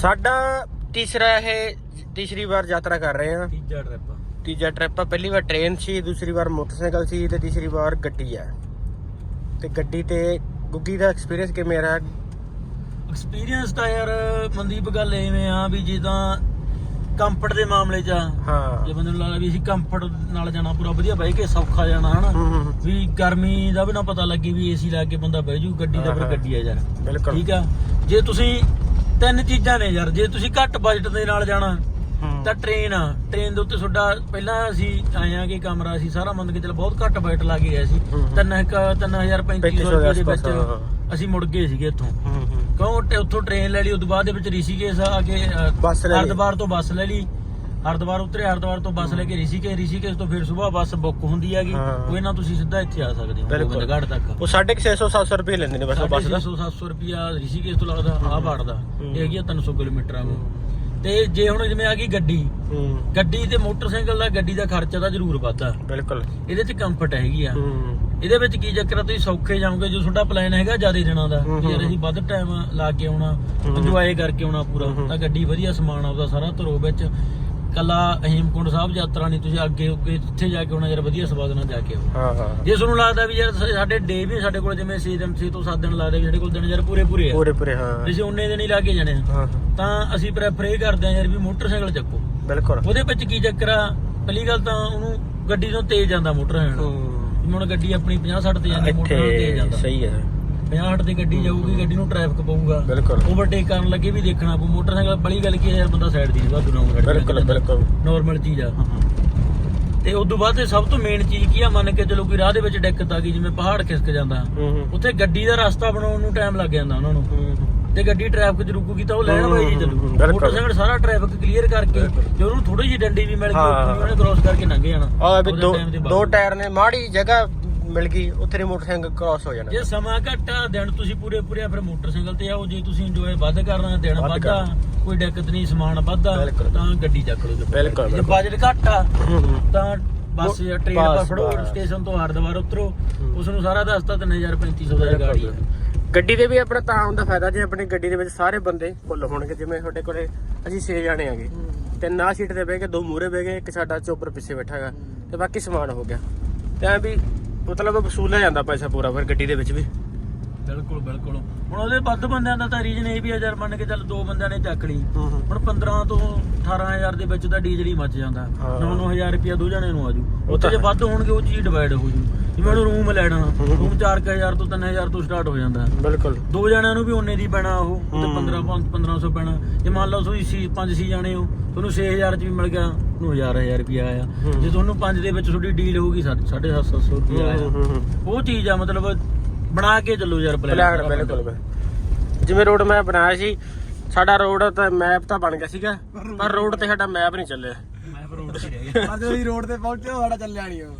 ਸਾਡਾ ਤੀਸਰਾ ਇਹ ਤੀਸਰੀ ਵਾਰ ਯਾਤਰਾ ਕਰ ਰਹੇ ਹਾਂ। ਤੀਜਾ ਟ੍ਰਿਪ ਤੀਜਾ ਟ੍ਰਿਪ ਆ। ਪਹਿਲੀ ਵਾਰ ਟ੍ਰੇਨ ਸੀ ਦੂਸਰੀ ਵਾਰ ਮੋਟਰਸਾਈਕਲ ਸੀ ਤੇ ਤੀਸਰੀ ਵਾਰ ਗੱਡੀ ਆ। ਤੇ ਗੱਡੀ ਤੇ ਗੁੱਗੀ ਦਾ ਐਕਸਪੀਰੀਅੰਸ ਕਿਵੇਂ ਰਿਹਾ? ਐਕਸਪੀਰੀਅੰਸ ਤਾਂ ਯਾਰ ਮਨਦੀਪ ਗੱਲ ਐਵੇਂ ਆ ਵੀ ਜਿੱਦਾਂ ਕੰਫਰਟ ਦੇ ਮਾਮਲੇ 'ਚ ਆ। ਹਾਂ। ਜੇ ਬੰਦੇ ਨੂੰ ਲੱਗਦਾ ਵੀ ਅਸੀਂ ਕੰਫਰਟ ਨਾਲ ਜਾਣਾ ਪੂਰਾ ਵਧੀਆ ਬਹਿ ਕੇ ਸੌਖਾ ਜਾਣਾ ਹਨਾ। ਵੀ ਗਰਮੀ ਦਾ ਵੀ ਨਾ ਪਤਾ ਲੱਗੇ ਵੀ ਏਸੀ ਲਾ ਕੇ ਬੰਦਾ ਬਹਿ ਜੂ ਗੱਡੀ ਦਾ ਫਿਰ ਗੱਡੀ ਆ ਯਾਰ। ਬਿਲਕੁਲ। ਠੀਕ ਆ? ਜੇ ਤੁਸੀਂ ਤਿੰਨ ਚੀਜ਼ਾਂ ਨੇ ਯਾਰ ਜੇ ਤੁਸੀਂ ਘੱਟ ਬਜਟ ਦੇ ਨਾਲ ਜਾਣਾ ਹੂੰ। ਤਾਂ ਟ੍ਰੇਨ ਆ ਟ੍ਰੇਨ ਦੇ ਉੱਤੇ ਤੁਹਾਡਾ ਪਹਿਲਾਂ ਅਸੀਂ ਆਏ ਆ ਕਿ ਕਮਰਾ ਸੀ ਸਾਰਾ ਮੰਨ ਕੇ ਚੱਲ ਬਹੁਤ ਘੱਟ ਬਜਟ ਲਾ ਕੇ ਗਏ ਸੀ ਹੂੰ, ਹੂੰ। ਤਿੰਨ ਇੱਕ 3500 ਰੁਪਏ ਦੇ ਵਿੱਚ ਹਾਂ, ਹਾਂ। ਅਸੀਂ ਮੁੜ ਗਏ ਸੀਗੇ ਇੱਥੋਂ ਹੂੰ, ਹੂੰ। ਕਿਉਂ ਉੱਥੋਂ ਟ੍ਰੇਨ ਲੈ ਲਈ ਉਸ ਤੋਂ ਬਾਅਦ ਦੇ ਵਿੱਚ ਰਿਸ਼ੀਕੇਸ਼ ਆ ਕੇ ਅ, ਬੱਸ ਲੈ ਲਈ। ਹਰਿਦੁਆਰ ਤੋਂ ਬੱਸ ਲੈ ਲਈ ਹਰਿਦੁਆਰ ਉਤਰੇ ਹਰਿਦੁਆਰ ਤੋਂ ਬੱਸ ਲੈ ਕੇ ਰਿਸ਼ੀਕੇਸ਼ ਰਿਸ਼ੀਕੇਸ਼ ਤੋਂ ਫਿਰ ਸਵੇਰ ਬੱਸ ਬੁੱਕ ਹੁੰਦੀ ਹੈਗੀ। ਹਾਂ। ਉਹ ਇਹਨਾਂ ਤੁਸੀਂ ਸਿੱਧਾ ਇੱਥੇ ਆ ਸਕਦੇ ਹੋ ਬਿਲਕੁਲ। ਗੋਬਿੰਦਗੜ੍ਹ ਤੱਕ। ਉਹ 650 700 ਰੁਪਏ ਲੈਂਦੇ ਨੇ ਬਸ ਉਹ ਬੱਸ ਦਾ। 600 700 ਰੁਪਿਆ ਰਿਸ਼ੀਕੇਸ਼ ਤੋਂ ਲੱਗਦਾ ਆ ਵੜਦਾ ਹੂੰ। ਇਹ ਹੈਗੀ ਆ 300 ਕਿਲੋਮੀਟਰ ਆ ਤੇ ਜੇ ਹੁਣ ਜਿਵੇਂ ਆ ਗਈ ਗੱਡੀ। ਹੂੰ। ਗੱਡੀ ਤੇ ਮੋਟਰਸਾਈਕਲ ਦਾ ਗੱਡੀ ਦਾ ਖਰਚਾ ਤਾਂ ਜ਼ਰੂਰ ਵੱਧਦਾ। ਬਿਲਕੁਲ। ਇਹਦੇ 'ਚ ਕੰਫਰਟ ਹੈਗੀ ਆ। ਹੂੰ। ਇਹਦੇ ਵਿੱਚ ਕੀ ਚੱਕਰ ਆ ਤੁਸੀਂ ਸੌਖੇ ਜਾਓਗੇ ਜੋ ਤੁਹਾਡਾ ਪਲਾਨ ਹੈਗਾ ਜ਼ਿਆਦਾ ਦਿਨਾਂ ਦਾ। ਹੂੰ, ਵੀ ਯਾਰ ਹੂੰ। ਅਸੀਂ ਵੱਧ ਟਾਈਮ ਲਾ ਕੇ ਆਉਣਾ ਹੂੰ। ਇੰਜੋਏ ਕਰਕੇ ਆਉਣਾ ਪੂਰਾ। ਹੂੰ, ਹੂੰ। ਤਾਂ ਗੱਡੀ ਵਧੀਆ ਸਮਾਨ ਆਉਂਦਾ ਸਾਰਾ ਧਰੋ ਵਿੱਚ। ਕੱਲਾ ਹੇਮਕੁੰਡ ਸਾਹਿਬ ਯਾਤਰਾ ਨਹੀਂ ਤੁਸੀਂ ਅੱਗੇ ਅੱਗੇ ਜਿੱਥੇ ਜਾ ਕੇ ਆਉਣਾ ਯਾਰ ਵਧੀਆ ਸਵਾਦ ਨਾਲ ਜਾ ਕੇ ਆਓ। ਹਾਂ ਹਾਂ। ਜੇ ਤੁਹਾਨੂੰ ਲੱਗਦਾ ਵੀ ਯਾਰ ਸਾ- ਸਾਡੇ ਡੇ ਵੀ ਸਾਡੇ ਕੋਲ ਜਿਵੇਂ 6 ਦਿਨ 6 ਤੋਂ 7 ਦਿਨ ਲੱਗਦੇ ਵੀ ਸਾਡੇ ਕੋਲ ਦਿਨ ਯਾਰ ਪੂਰੇ ਪੂਰੇ ਆ। ਪੂਰੇ ਪੂਰੇ ਹਾਂ। ਅਸੀਂ ਉਹਨੇ ਦਿਨ ਹੀ ਲਾ ਕੇ ਜਾਣੇ ਆ। ਹਾਂ ਤਾਂ ਅਸੀਂ ਪ੍ਰੈਫਰ ਇਹ ਕਰਦੇ ਆ ਯਾਰ ਵੀ ਮੋਟਰਸਾਈਕਲ ਚੱਕੋ। ਬਿਲਕੁਲ। ਉਹਦੇ ਵਿੱਚ ਕੀ ਚੱਕਰ ਆ ਪਹਿਲੀ ਗੱਲ ਤਾਂ ਉਹਨੂੰ ਗੱਡੀ ਤੋਂ ਤੇਜ਼ ਜਾਂਦਾ ਮੋਟਰਸਾਈਕਲ ਹੂੰ ਜਿਵੇਂ ਹੁਣ ਗੱਡੀ ਆਪਣੀ 50 60 ਤੇ ਜਾਂਦੀ ਮੋਟਰ ਨਾਲ ਤੇਜ਼ ਇੱਥੇ ਜਾਂਦਾ। ਸਹੀ ਹੈ। 50 60 ਤੇ ਗੱਡੀ ਜਾਊਗੀ ਗੱਡੀ ਨੂੰ ਟ੍ਰੈਫਿਕ ਪਊਗਾ। ਬਿਲਕੁਲ। ਓਵਰਟੇਕ ਕਰਨ ਲੱਗੇ ਵੀ ਦੇਖਣਾ ਪਊ। ਮੋਟਰਸਾਈਕਲ ਬੜੀ ਗੱਲ ਕੀ ਹੈ ਯਾਰ ਬੰਦਾ ਸਾਈਡ ਦੀ ਵਾਧੂ ਨਾ ਬਿਲਕੁਲ ਬਿਲਕੁਲ। ਨਾਰਮਲ ਚੀਜ਼ ਆ। ਤੇ ਉਸ ਤੋਂ ਬਾਅਦ ਤੇ ਸਭ ਤੋਂ ਮੇਨ ਚੀਜ਼ ਕੀ ਆ ਮੰਨ ਕੇ ਚਲੋ ਕੋਈ ਰਾਹ ਦੇ ਵਿੱਚ ਦਿੱਕਤ ਆ ਗਈ ਜਿਵੇਂ ਪਹਾੜ ਖਿਸਕ ਜਾਂਦਾ। ਉੱਥੇ ਗੱਡੀ ਦਾ ਰਸਤਾ ਬਣਾਉਣ ਨੂੰ ਟਾਈਮ ਲੱਗ ਜਾਂਦਾ ਉਹਨਾਂ ਨੂੰ। ਤੇ ਗੱਡੀ ਟ੍ਰੈਫਿਕ 'ਚ ਰੁਕੂਗੀ ਤਾਂ ਉਹ ਲੈਣ ਵਾਈ ਜੀ ਚੱਲੂ। ਮੋਟਰਸਾਈਕਲ ਸਾਰਾ ਟ੍ਰੈਫਿਕ ਕਲੀਅਰ ਕਰਕੇ। ਜੇ ਉਹਨੂੰ ਥੋੜੀ ਜਿਹੀ ਡੰਡੀ ਵੀ ਮਿਲ ਗਈ। ਉਹਨੇ ਕ੍ਰੋਸ ਕਰਕੇ ਲੰਘ ਜਾਣਾ। ਆ ਵੀ ਦੋ ਦੇ। ਦੋ ਟਾਇਰ ਨੇ ਮਾੜੀ ਜਗ੍ਹਾ ਮਿਲ ਗਈ ਉੱਥੇ ਨੇ ਮੋਟਰਸਾਈਕਲ ਕ੍ਰਾਸ ਹੋ ਜਾਣਾ। ਜੇ ਸਮਾਂ ਘੱਟ ਆ ਦਿਨ ਤੁਸੀਂ ਪੂਰੇ ਪੂਰੇ ਆ, ਫਿਰ ਮੋਟਰਸਾਈਕਲ ਤੇ ਆਓ ਜੇ ਤੁਸੀਂ ਇੰਜੋਏ ਵੱਧ ਕਰਨਾ ਦਿਨ ਵੱਧ ਵੱਧਾ ਕੋਈ ਦਿੱਕਤ ਨਹੀਂ ਸਮਾਨ ਵੱਧਾ ਬਿਲਕੁਲ। ਤਾਂ ਗੱਡੀ ਚੱਕ ਲਓ ਬਿਲਕੁਲ, ਜੇ ਬਿਲਕੁਲ। ਬਜਟ ਘੱਟ ਆ ਹੂੰ ਹੂੰ। ਤਾਂ ਬੱਸ ਜਾਂ ਟ੍ਰੇਨ ਬਸ, ਦਾ ਫੜੋ ਬਸ। ਸਟੇਸ਼ਨ ਤੋਂ ਹਰਿਦੁਆਰ ਉਤਰੋ ਹੂੰ। ਉਸ ਨੂੰ ਸਾਰਾ ਦੱਸਤਾ 3500 ਦਾ ਗਾੜੀ ਆ। ਗੱਡੀ ਦੇ ਵੀ ਆਪਣਾ ਤਾਂ ਹੁੰਦਾ ਫਾਇਦਾ ਜੇ ਆਪਣੀ ਗੱਡੀ ਦੇ ਵਿੱਚ ਸਾਰੇ ਬੰਦੇ ਫੁੱਲ ਹੋਣਗੇ ਜਿਵੇਂ ਤੁਹਾਡੇ ਕੋਲੇ ਅਸੀਂ 6 ਜਾਣੇ ਆਗੇ। ਤਿੰਨ ਆਹ ਸੀਟ ਤੇ ਬਹਿ ਕੇ ਦੋ ਮੂਰੇ ਬਹਿ ਗਏ ਇੱਕ ਸਾਡਾ ਚੋਪਰ ਪਿੱਛੇ ਬੈਠਾ ਹੈਗਾ ਤੇ ਬਾਕੀ ਸਮਾਨ ਹੋ ਗਿਆ। ਤੇ ਐ ਵੀ ਮਤਲਬ ਵਸੂਲਿਆ ਜਾਂਦਾ ਪੈਸਾ ਪੂਰਾ ਫਿਰ ਗੱਡੀ ਦੇ ਵਿੱਚ ਵੀ। ਬਿਲਕੁਲ ਬਿਲਕੁਲ ਹੁਣ ਉਹਦੇ ਵੱਧ ਬੰਦਿਆਂ ਦਾ ਤਾਂ ਰੀਜਨ ਇਹ ਵੀ ਆ ਯਾਰ ਮੰਨ ਕੇ ਚੱਲ ਦੋ ਬੰਦਿਆਂ ਨੇ ਚੱਕ ਲਈ ਹੂੰ ਹੂੰ ਹੁਣ 15 ਤੋਂ 18000 ਦੇ ਵਿੱਚ ਤਾਂ ਡੀਜ਼ਲ ਹੀ ਮੱਚ ਜਾਂਦਾ ਹਾਂ। 9-9000 ਰੁਪਿਆ ਦੋ ਜਣੇ ਨੂੰ ਆਜੂ ਉੱਥੇ ਜੇ ਹੈ। ਵੱਧ ਹੋਣਗੇ ਉਹ ਚੀਜ਼ ਡਿਵਾਈਡ ਹੋ ਜੂ ਜਿਵੇਂ ਹੁਣ ਰੂਮ ਲੈਣਾ ਹੂੰ। ਰੂਮ 4000 ਤੋਂ 3000 ਤੋਂ ਸਟਾਰਟ ਹੋ ਜਾਂਦਾ ਬਿਲਕੁਲ ਦੋ ਜਣਿਆਂ ਨੂੰ ਵੀ ਉਹਨੇ ਦੀ ਪੈਣਾ ਉਹ ਤੇ ਹੂੰ। 15 1500 ਪੈਣਾ ਜੇ ਮੰਨ ਲਓ ਤੁਸੀਂ ਸੀ ਪੰਜ ਛੇ ਜਾਣੇ ਹੋ ਤੁਹਾਨੂੰ 6000 ਚ ਵੀ ਮਿਲ ਗਿਆ ਤੁਹਾਨੂੰ 1000 1000 ਰੁਪਿਆ ਆਇਆ ਹੂੰ। ਜੇ ਤੁਹਾਨੂੰ ਪੰਜ ਦੇ ਵਿੱਚ ਤੁਹਾਡੀ ਡੀਲ ਹੋਊਗੀ 750 ਰੁਪਿਆ ਹੂੰ, ਆਇਆ ਹੂੰ, ਹੂੰ। ਉਹ ਚੀਜ਼ ਆ ਮਤਲਬ ਬਣਾ ਕੇ ਚੱਲੋ ਯਾਰ ਪਲਾਨ ਬਿਲਕੁਲ ਜਿਵੇਂ ਰੋਡ ਮੈਪ ਬਣਾਇਆ ਸੀ ਸਾਡਾ ਰੋਡ ਤਾਂ ਮੈਪ ਤਾਂ ਬਣ ਗਿਆ ਸੀਗਾ ਪਰ ਰੋਡ ਤੇ ਸਾਡਾ ਮੈਪ ਨਹੀਂ ਚੱਲਿਆ। ਮੈਂ ਰੋਡ ਤੇ ਰਹਿ ਗਿਆ। ਅੱਜ ਅਸੀਂ ਰੋਡ ਤੇ ਪਹੁੰਚੇ ਸਾਡਾ ਚੱਲਿਆ ਨਹੀਂ ਉਹ।